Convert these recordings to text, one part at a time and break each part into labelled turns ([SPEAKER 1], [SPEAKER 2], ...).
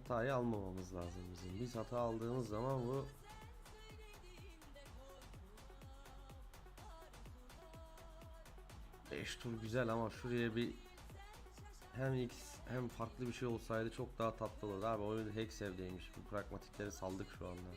[SPEAKER 1] hatayı almamamız lazım bizim. Biz hata aldığımız zaman bu Beş tur güzel ama şuraya bir hem X hem farklı bir şey olsaydı çok daha tatlı olurdu. Abi oyun Hex evdeymiş bu pragmatikleri saldık şu anda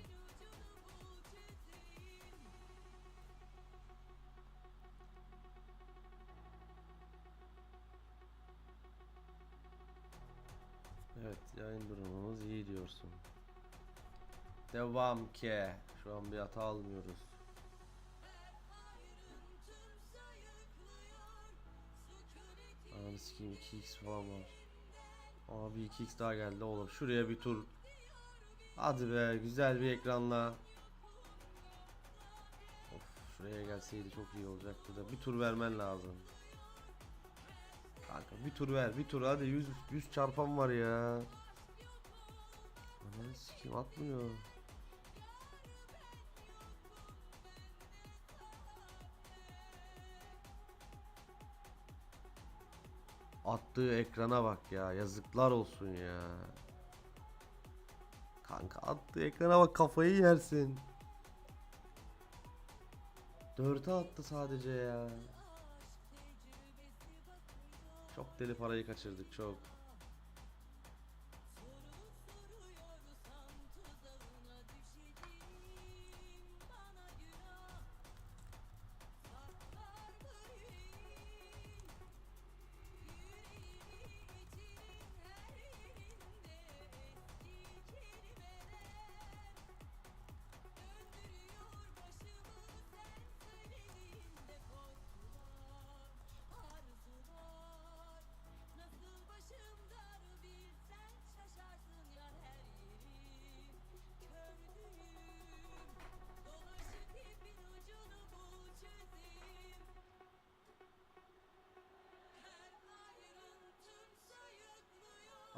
[SPEAKER 1] Evet yayın durumumuz iyi diyorsun Devam ki şu an bir hata almıyoruz Ananı sikeyim 2x falan var. Abi 2x daha geldi oğlum. Şuraya bir tur. Hadi be güzel bir ekranla. Of şuraya gelseydi çok iyi olacaktı da bir tur vermen lazım. Kanka bir tur ver bir tur hadi 100 100 çarpan var ya. Ananı sikeyim atmıyor. Attığı ekrana bak ya. Yazıklar olsun ya. Kanka attığı ekrana bak kafayı yersin. Dörte attı sadece ya. Çok deli parayı kaçırdık çok.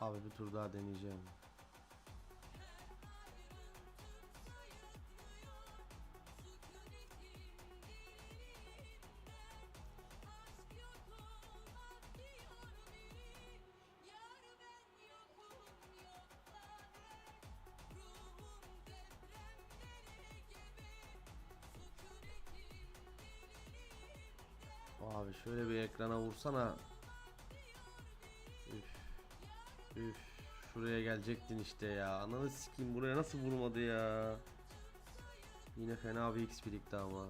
[SPEAKER 1] Abi bir tur daha deneyeceğim. Abi şöyle bir ekrana vursana. Şuraya gelecektin işte ya. Ananı sikeyim buraya nasıl vurmadı ya. Yine fena bir X birikti ama.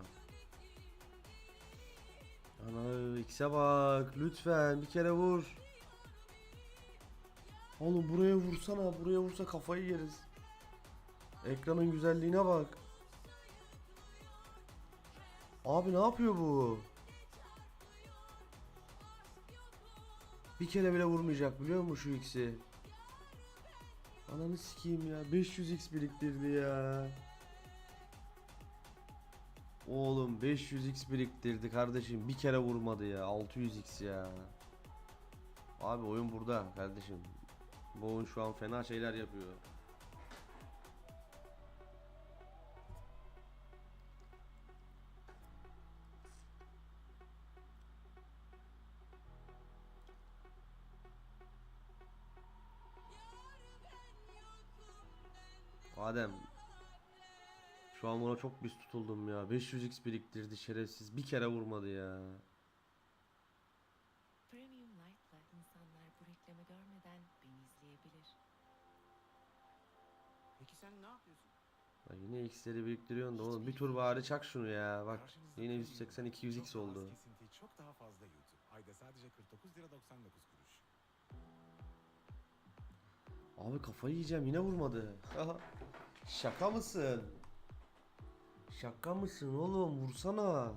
[SPEAKER 1] Ana X'e bak lütfen bir kere vur. Oğlum buraya vursana buraya vursa kafayı yeriz. Ekranın güzelliğine bak. Abi ne yapıyor bu? Bir kere bile vurmayacak biliyor musun şu X'i? Ananı sikeyim ya 500x biriktirdi ya. Oğlum 500x biriktirdi kardeşim bir kere vurmadı ya 600x ya. Abi oyun burada kardeşim. Bu oyun şu an fena şeyler yapıyor. Adem Şu an buna çok biz tutuldum ya 500x biriktirdi şerefsiz bir kere vurmadı ya
[SPEAKER 2] Premium Light'la insanlar bu reklamı görmeden beni izleyebilir.
[SPEAKER 3] Peki sen ne yapıyorsun?
[SPEAKER 1] Bak yine x'leri biriktiriyorsun da oğlum bir tur bari çak şunu ya bak yine
[SPEAKER 3] premium,
[SPEAKER 1] 180 200x
[SPEAKER 3] çok daha az
[SPEAKER 1] oldu
[SPEAKER 3] kesinti, çok daha fazla YouTube. Ayda sadece 49 lira 99 kuruş.
[SPEAKER 1] Abi kafayı yiyeceğim yine vurmadı. Şaka mısın? Şaka mısın oğlum? Vursana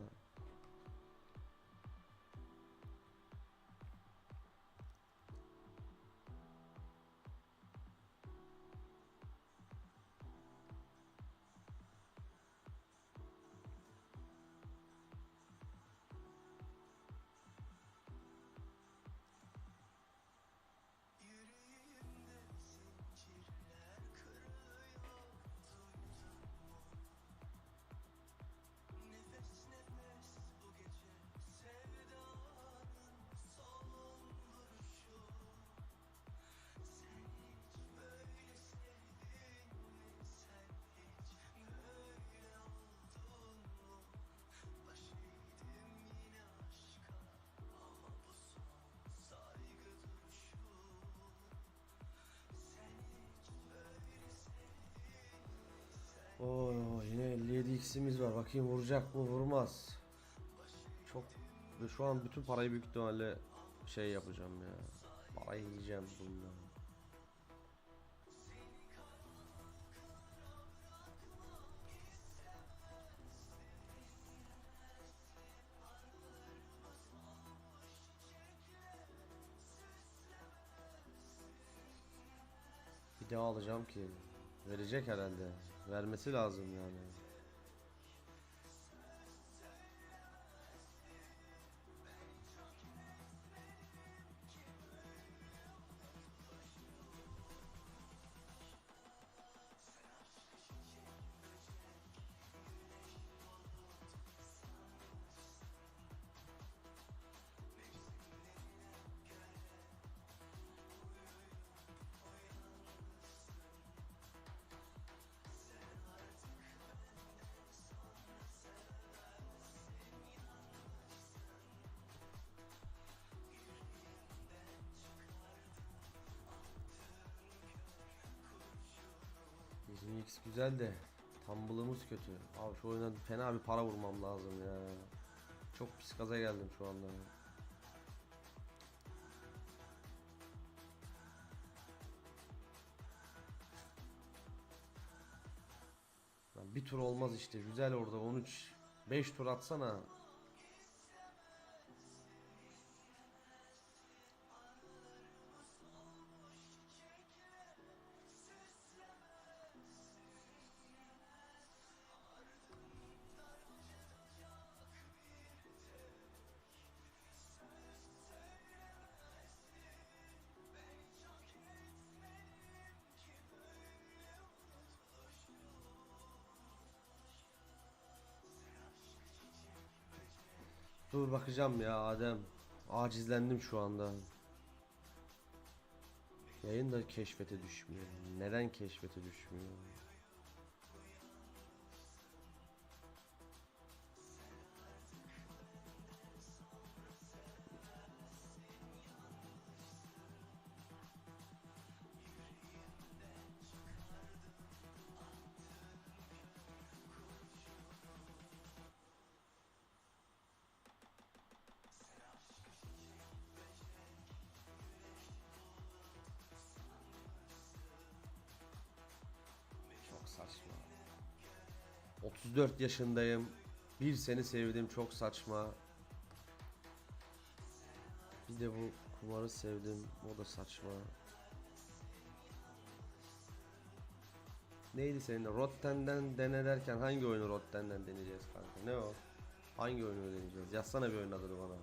[SPEAKER 4] 7x'imiz var. Bakayım vuracak mı vurmaz. Çok şu an bütün parayı büyük ihtimalle şey yapacağım ya. Parayı yiyeceğim bundan. Bir daha alacağım ki. Verecek herhalde. Vermesi lazım yani. Bizim X güzel de Tumble'ımız kötü. Abi şu oyuna fena bir para vurmam lazım ya. Çok pis gaza geldim şu anda. Bir tur olmaz işte. Güzel orada 13 5 tur atsana. Dur bakacağım ya Adem. Acizlendim şu anda. Yayın da keşfete düşmüyor. Neden keşfete düşmüyor? 34 yaşındayım. Bir seni sevdim çok saçma. Bir de bu kumarı sevdim. O da saçma. Neydi senin de? Rotten'den dene derken hangi oyunu Rotten'den deneyeceğiz kanka? Ne o? Hangi oyunu deneyeceğiz? Yazsana bir oyun adını bana.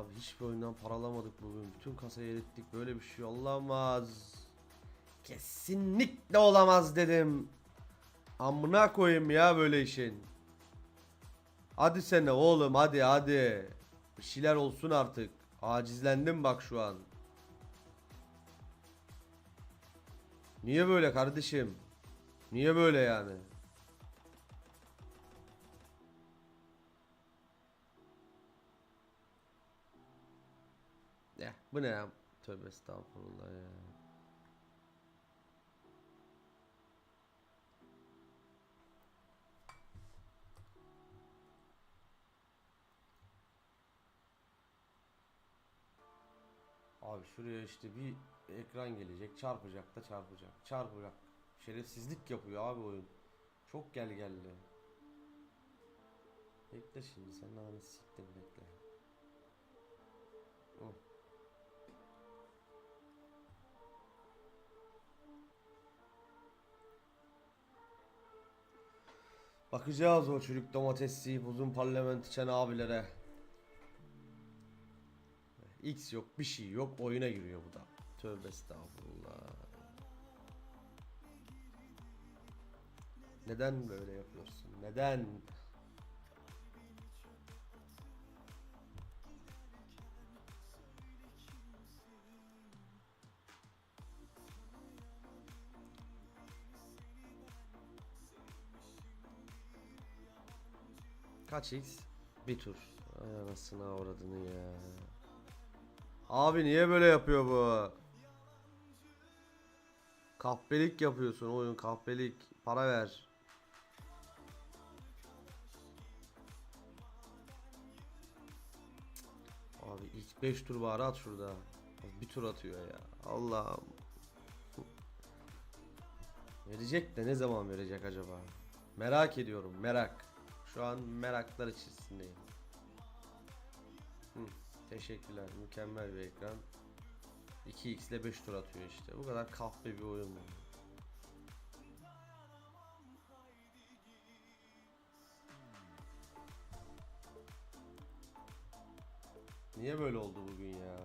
[SPEAKER 4] Abi hiçbir oyundan paralamadık bugün. Bütün kasayı erittik. Böyle bir şey olamaz. Kesinlikle olamaz dedim. Amına koyayım ya böyle işin. Hadi sene oğlum hadi hadi. Bir şeyler olsun artık. Acizlendim bak şu an. Niye böyle kardeşim? Niye böyle yani? Bu ne ya? Tövbe estağfurullah ya. Abi şuraya işte bir ekran gelecek. Çarpacak da çarpacak. Çarpacak. Şerefsizlik yapıyor abi oyun. Çok gel geldi. Bekle şimdi sen ananı siktir bekle. Hı. Bakacağız o çürük domatesli uzun parlament içen abilere.
[SPEAKER 5] X yok bir şey yok oyuna giriyor bu da. Tövbe estağfurullah. Neden böyle yapıyorsun? Neden? Kaç X? Bir tur. Ay anasını avradını ya. Abi niye böyle yapıyor bu? Kahpelik yapıyorsun oyun kahpelik. Para ver. Abi ilk 5 tur bari at şurada. Bir tur atıyor ya. Allah'ım. Verecek de ne zaman verecek acaba? Merak ediyorum merak. Şu an meraklar içerisindeyim. Hı, teşekkürler. Mükemmel bir ekran. 2x ile 5 tur atıyor işte. Bu kadar kahpe bir oyun bu. Niye böyle oldu bugün ya?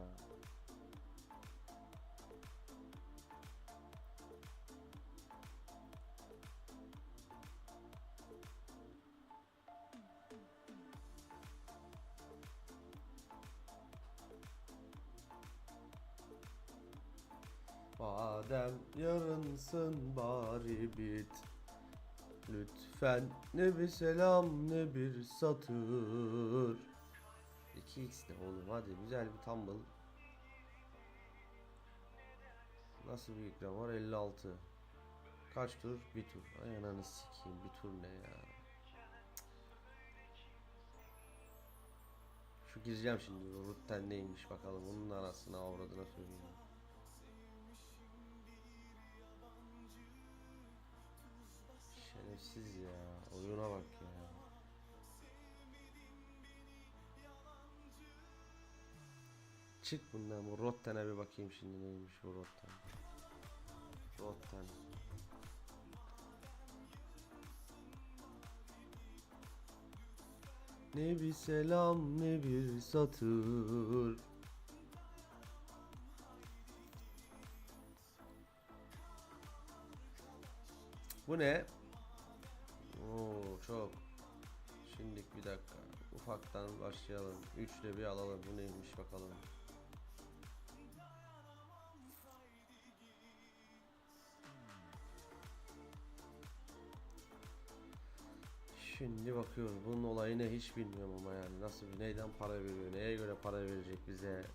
[SPEAKER 5] Badem yarınsın bari bit. Lütfen ne bir selam ne bir satır. 2x ne oğlum? Hadi güzel bir tumble. Nasıl bir ekran var? 56 Kaç tur? Bir tur. Ay ananı sikeyim. Bir tur ne ya? Şu gireceğim şimdi. Rutten neymiş bakalım. Onun arasına avradına söyleyeyim Şerefsiz ya. Oyuna bak ya. Çık bundan bu Rotten'e bir bakayım şimdi neymiş bu Rotten. Rotten. Ne bir selam ne bir satır. Bu ne? Ufaktan başlayalım. Üçle bir alalım. Bu neymiş bakalım. Şimdi bakıyoruz. Bunun olayı ne hiç bilmiyorum ama yani. Nasıl bir neyden para veriyor? Neye göre para verecek bize?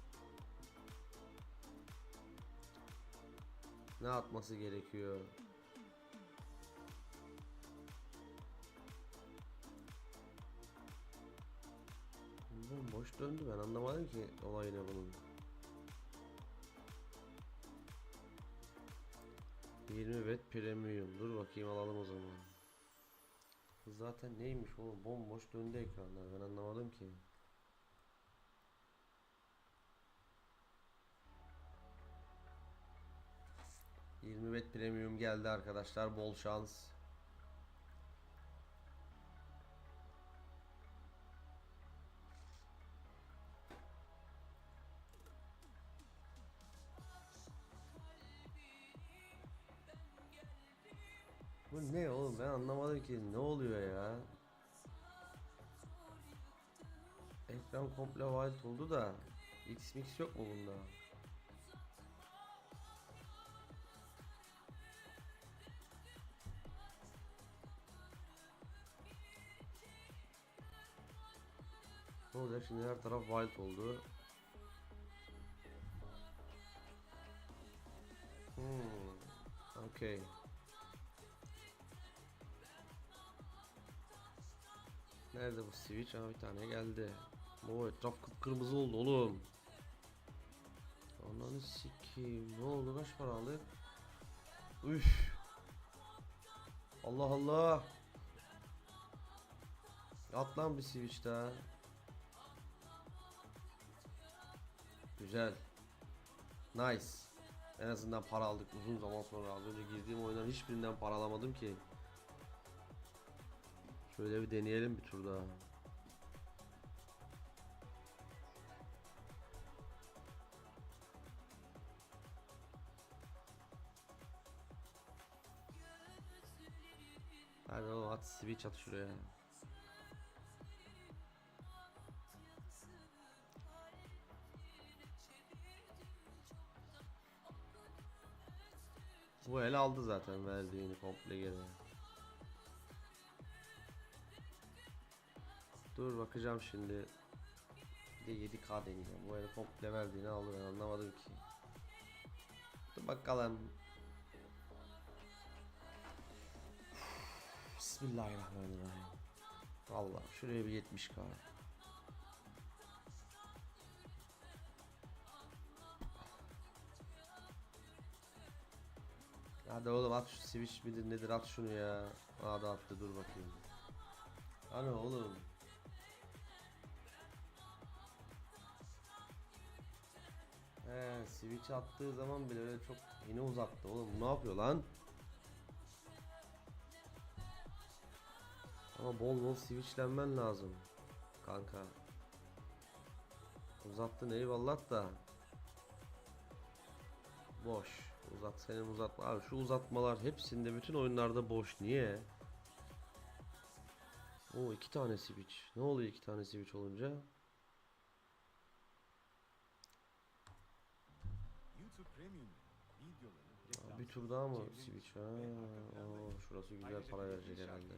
[SPEAKER 5] Ne atması gerekiyor? Bomboş döndü ben anlamadım ki olay ne bunun. 20 bet premium dur bakayım alalım o zaman. Zaten neymiş oğlum bomboş döndü ekranlar ben anlamadım ki. ...20 bet premium geldi arkadaşlar bol şans. Ki ne oluyor ya. Ekran komple white oldu da X mix yok mu bunda? Ne olacak şimdi her taraf white oldu. Switch? Aa bir tane geldi. O etraf kıpkırmızı oldu oğlum. Ananı sikeyim. Ne oldu? Kaç para aldık? Üf. Allah Allah. At lan bir switch daha. Güzel. Nice. En azından para aldık uzun zaman sonra. Az önce girdiğim oyunların hiçbirinden para alamadım ki. Şöyle bir deneyelim bir tur daha.
[SPEAKER 1] At switch at şuraya. Bu el aldı zaten verdiğini komple geri. Dur bakacağım şimdi. Bir de 7K deneyeceğim. Bu el komple verdiğini aldı ben anlamadım ki. Dur bakalım. Bismillahirrahmanirrahim. Allah şuraya bir 70k. Hadi oğlum at şu switch midir nedir at şunu ya. Aa da attı dur bakayım. Hani oğlum. He switch attığı zaman bile öyle çok yine uzattı oğlum ne yapıyor lan? Ama bol bol switchlenmen lazım. Kanka. Uzattın eyvallah da. Boş. Uzat senin uzatma. Abi şu uzatmalar hepsinde bütün oyunlarda boş. Niye? O iki tane switch. Ne oluyor iki tane switch olunca? Bir tur daha mı switch? Ha, oo, şurası güzel para verecek herhalde.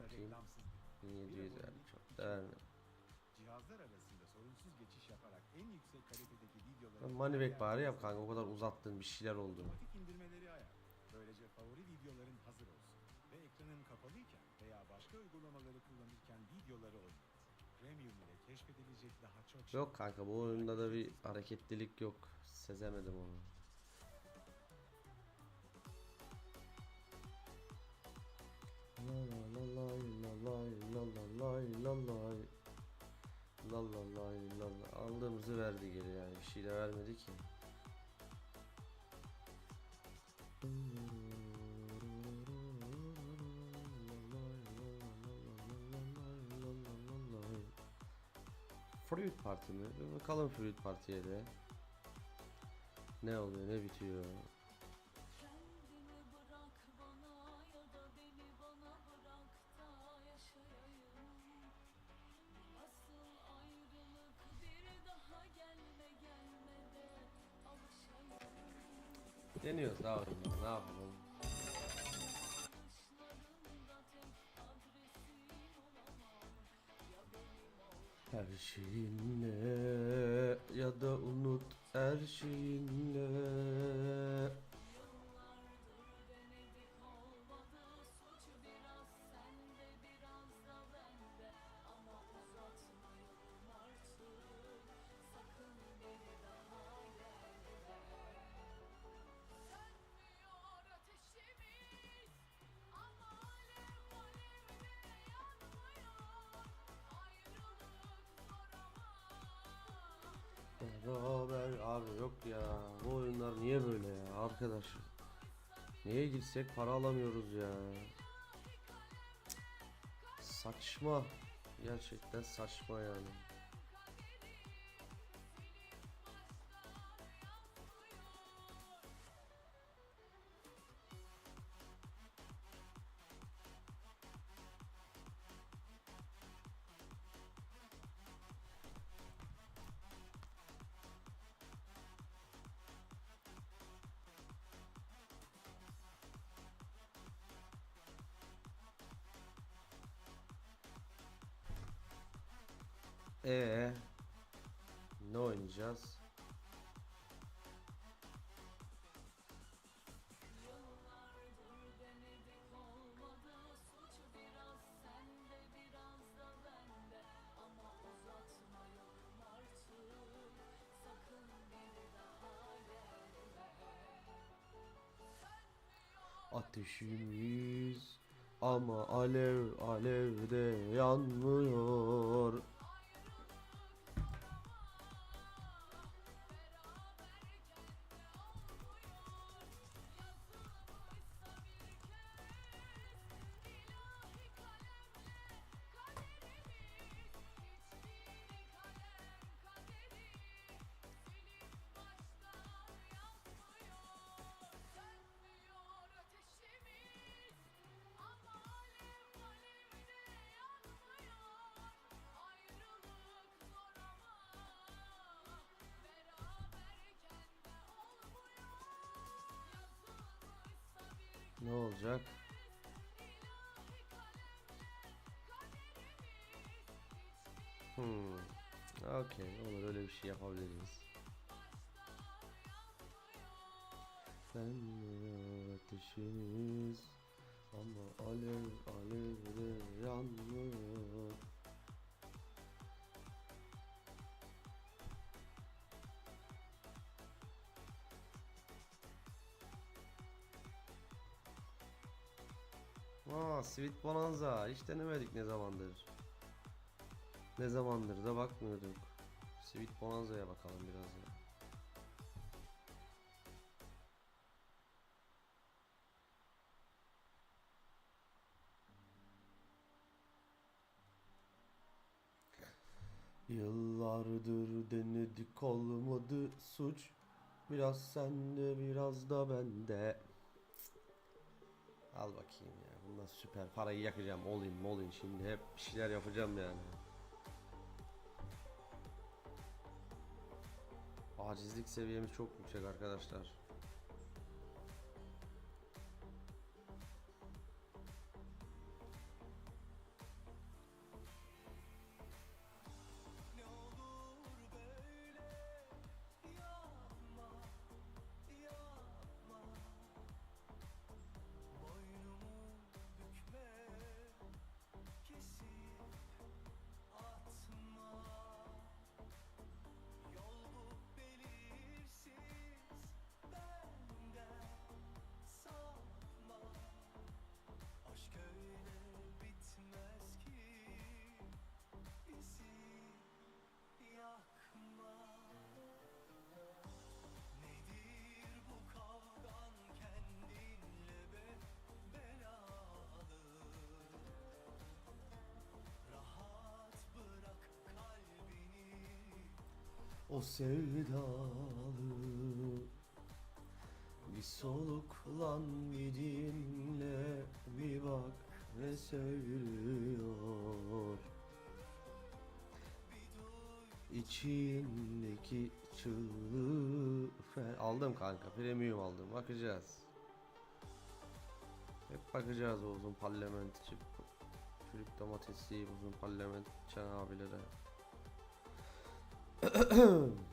[SPEAKER 1] Bakayım.
[SPEAKER 3] reklamsız
[SPEAKER 1] 1700 yani çok değerli.
[SPEAKER 3] cihazlar arasında sorunsuz geçiş yaparak en yüksek kalitedeki videoları
[SPEAKER 1] Lan Money back bari yap kanka o kadar uzattın bir şeyler oldu.
[SPEAKER 3] Otomatik indirmeleri ayar. Böylece favori videoların hazır olsun. Ve ekranın kapalıyken veya başka uygulamaları kullanırken videoları oynat. Premium ile keşfedilecek daha çok şey
[SPEAKER 1] Yok kanka bu oyunda da bir hareketlilik yok. Sezemedim onu. La. Aldığımızı verdi geri yani bir şey de vermedi ki. Fruit Party mi? Bakalım Fruit Party'ye de. Ne oluyor ne bitiyor. Deniyoruz daha oyunda ne yapalım. Her şeyinle ya da unut her şeyinle. Beraber abi yok ya. Bu oyunlar niye böyle ya arkadaş? Neye girsek para alamıyoruz ya? Cık, Saçma. Gerçekten saçma yani Ateşimiz ama alev alevde yanmıyor.
[SPEAKER 5] Ne olacak? Hmm. Okey, olur öyle bir şey yapabiliriz. Sen ateşiniz ama alev alevde yanmıyor. Sweet Bonanza hiç denemedik ne zamandır. Ne zamandır da bakmıyorduk. Sweet Bonanza'ya bakalım biraz ya. Yıllardır denedik olmadı suç Biraz sende biraz da bende Al bakayım ya bundan süper. Parayı yakacağım. Olayım molayım şimdi hep bir şeyler yapacağım yani. Acizlik seviyemiz çok yüksek arkadaşlar O sevdalı. Bir soluklan bir dinle Bir bak ne söylüyor. İçindeki çığlığı Aldım kanka premium aldım. Bakacağız. Hep bakacağız uzun parlamentçi Çürük domatesli uzun parlament çan abilere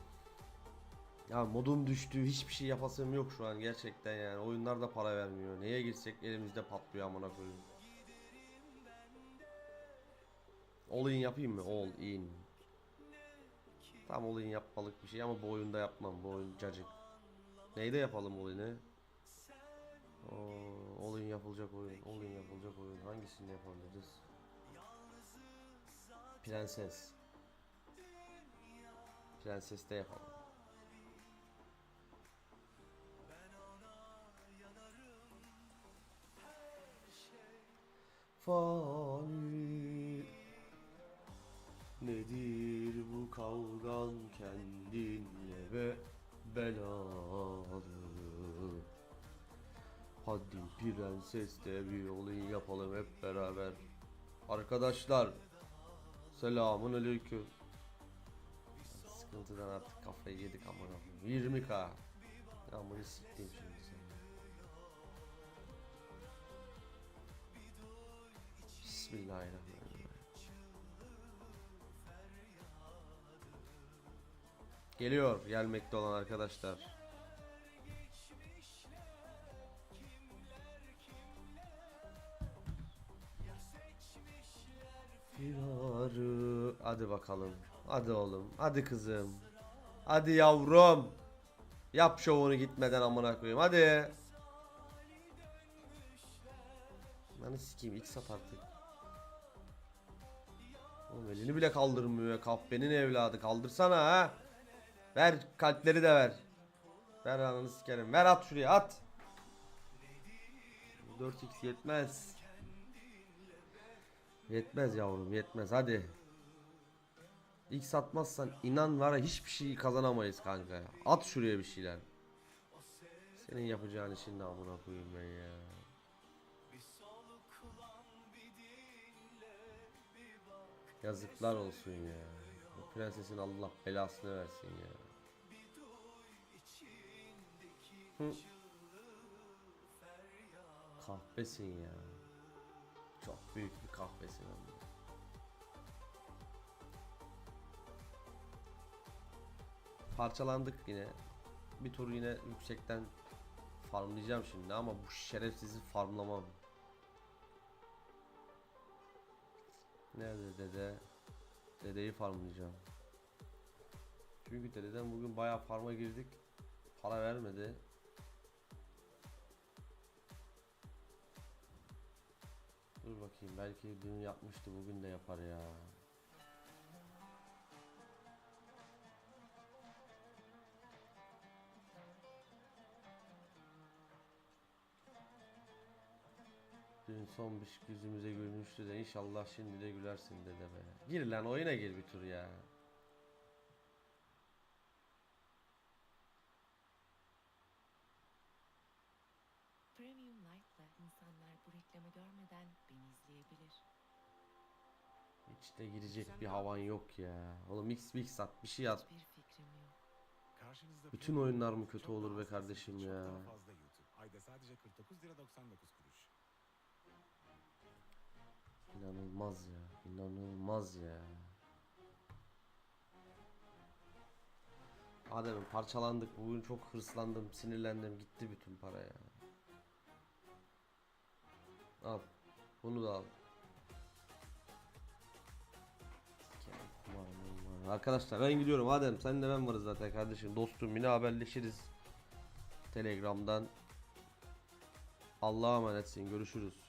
[SPEAKER 5] Ya modum düştü. Hiçbir şey yapasım yok şu an gerçekten yani. Oyunlar da para vermiyor. Neye girsek elimizde patlıyor amına koyayım. All in yapayım mı? All in. Tam all in yapmalık bir şey ama bu oyunda yapmam. Bu oyun cacık. Neyde yapalım all in'i? All in yapılacak oyun. All in yapılacak oyun. Hangisini yapabiliriz? Prenses. Prenses'te yapalım. Fani Nedir bu kavgan kendinle ve belalı? Hadi prenses de bir olayı yapalım hep beraber. Arkadaşlar Selamun aleyküm Sıkıntıdan artık kafayı yedik amına koyayım 20k Ya bunu sikeyim şimdi seni Bismillahirrahmanirrahim. Geliyor gelmekte olan arkadaşlar. Firarı. Hadi bakalım. Hadi oğlum. Hadi kızım. Hadi yavrum. Yap şovunu gitmeden amına koyayım. Hadi. Lan sikeyim ilk sat artık. Oğlum elini bile kaldırmıyor ya kahpenin evladı kaldırsana ha. Ver kalpleri de ver. Ver ananı sikerim. Ver at şuraya at. 4x yetmez. Yetmez yavrum yetmez hadi. İlk satmazsan inan var ya hiçbir şey kazanamayız kanka ya. At şuraya bir şeyler. Senin yapacağın işin de amına koyayım ben ya. Yazıklar olsun ya. Bu prensesin Allah belasını versin ya. Hı. Kahpesin ya. Çok büyük bir kahpesin hem Parçalandık yine. Bir tur yine yüksekten farmlayacağım şimdi ama bu şerefsizi farmlamam. Nerede dede? Dedeyi farmlayacağım. Çünkü dededen bugün bayağı farma girdik. Para vermedi. Dur bakayım belki dün yapmıştı bugün de yapar ya. Son bir yüzümüze gülmüştü de inşallah şimdi de gülersin dede be. Gir lan oyuna gir bir tur ya.
[SPEAKER 2] Premium Light'la insanlar bu reklamı görmeden beni izleyebilir.
[SPEAKER 5] Hiç de girecek bir havan yok ya. Oğlum X X at bir şey at.
[SPEAKER 2] Hiçbir fikrim yok.
[SPEAKER 3] Karşınızda
[SPEAKER 5] Bütün oyunlar mı kötü olur be kardeşim ya?
[SPEAKER 3] daha fazla YouTube. Ayda sadece 49 lira 99 kuruş.
[SPEAKER 5] İnanılmaz ya. İnanılmaz ya. Adem'im parçalandık. Bugün çok hırslandım, sinirlendim. Gitti bütün para ya. Al. Bunu da al. Arkadaşlar ben gidiyorum. Adem sen de ben varız zaten kardeşim. Dostum yine haberleşiriz. Telegram'dan. Allah'a emanetsin. Görüşürüz.